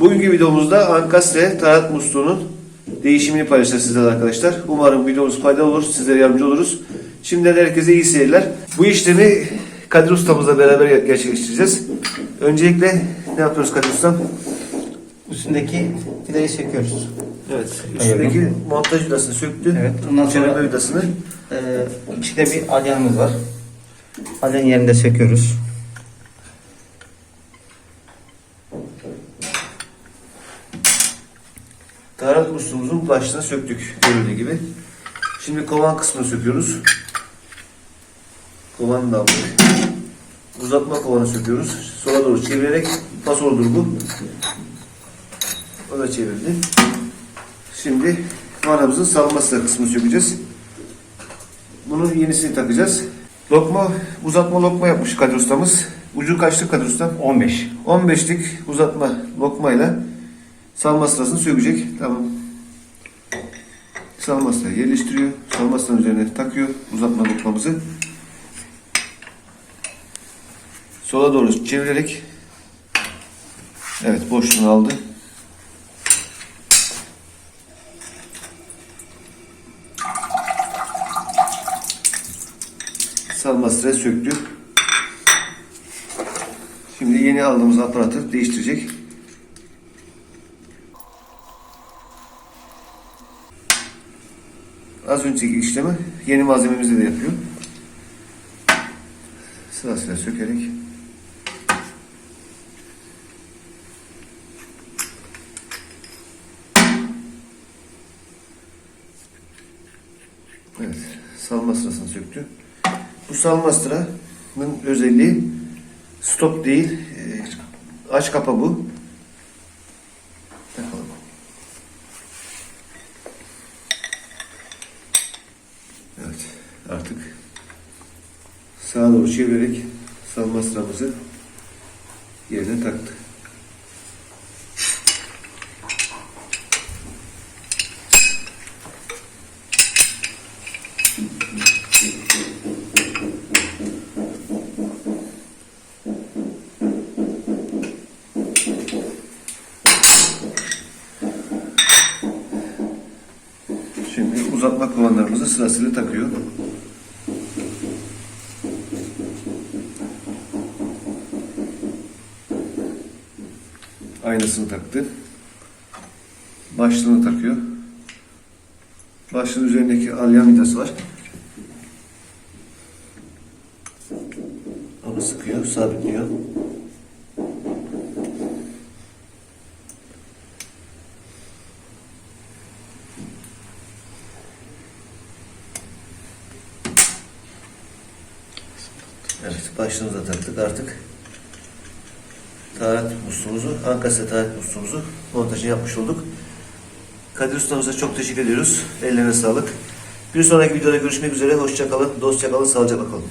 Bugünkü videomuzda Ankastre tarat musluğunun değişimini paylaşacağız sizlerle arkadaşlar. Umarım videomuz faydalı olur, sizlere yardımcı oluruz. Şimdiden herkese iyi seyirler. Bu işlemi Kadir Ustamızla beraber gerçekleştireceğiz. Öncelikle ne yapıyoruz Kadir Ustam? Üstündeki vidayı söküyoruz. Evet, üstündeki montaj vidasını söktü. Evet, ondan sonra- Çevirme vidasını. Ee, içinde bir alyanımız var. Alyan yerinde söküyoruz. Taharat musluğumuzun başlığını söktük görüldüğü gibi. Şimdi kovan kısmını söküyoruz. Kovanı da aldık. Uzatma kovanı söküyoruz. Sola doğru çevirerek pasoludur bu. O da çevirdi. Şimdi vanamızın salması kısmını sökeceğiz. Bunun yenisini takacağız. Lokma, uzatma lokma yapmış Kadir Ustamız. Ucu kaçtı Kadir Ustam? 15. 15'lik uzatma lokmayla salma sırasını sökecek. Tamam. Salma sırayı yerleştiriyor. Salma sıranın üzerine takıyor uzatma lokmamızı. Sola doğru çevirerek Evet boşluğunu aldı. Salma sırayı söktü. Şimdi yeni aldığımız aparatı değiştirecek. Az önceki işlemi yeni malzememizle de yapıyor. Sırasıyla sökerek. Evet, salma sırasını söktü. Bu salma sıranın özelliği stop değil, e, aç kapa bu. Takalım. Evet, artık sağa doğru çevirerek salma sıramızı yerine taktık. Şimdi uzatma kovanlarımızı sırasıyla takıyor. Aynasını taktı. Başlığını takıyor. Başlığın üzerindeki alyan var. Onu sıkıyor, sabitliyor. Evet, başlığımıza taktık artık. Taharet musluğumuzu, Ankastre taharet musluğumuzu montajını yapmış olduk. Kadir Ustamıza çok teşekkür ediyoruz. Ellerine sağlık. Bir sonraki videoda görüşmek üzere. Hoşça kalın, dostça kalın, sağlıcakla kalın.